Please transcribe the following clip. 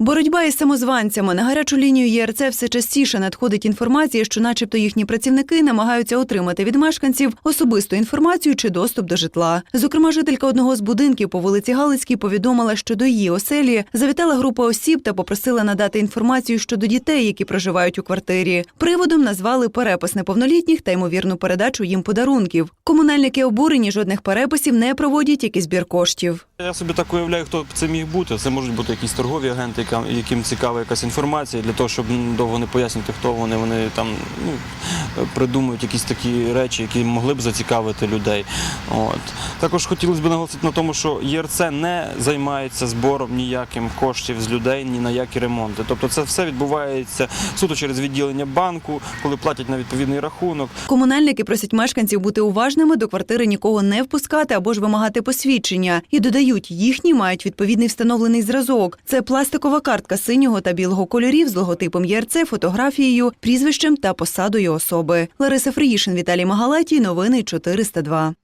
Боротьба із самозванцями на гарячу лінію ЄРЦ все частіше надходить інформація, що, начебто, їхні працівники намагаються отримати від мешканців особисту інформацію чи доступ до житла. Зокрема, жителька одного з будинків по вулиці Галицькій повідомила, що до її оселі завітала група осіб та попросила надати інформацію щодо дітей, які проживають у квартирі. Приводом назвали перепис неповнолітніх та ймовірну передачу їм подарунків. Комунальники обурені жодних переписів не проводять, як і збір коштів. Я собі так уявляю, хто це міг бути. Це можуть бути якісь торгові агенти, яким цікава якась інформація, для того, щоб довго не пояснити, хто вони. Вони там ну, придумують якісь такі речі, які могли б зацікавити людей. От. Також хотілося б наголосити на тому, що ЄРЦ не займається збором ніяким коштів з людей ні на які ремонти. Тобто це все відбувається суто через відділення банку, коли платять на відповідний рахунок. Комунальники просять мешканців бути уважними до квартири нікого не впускати або ж вимагати посвідчення. І додають, їхні мають відповідний встановлений зразок. Це пластикова картка синього та білого кольорів з логотипом ЄРЦ, фотографією, прізвищем та посадою особи. Лариса Фріїшин, Віталій Магалатій. Новини 402.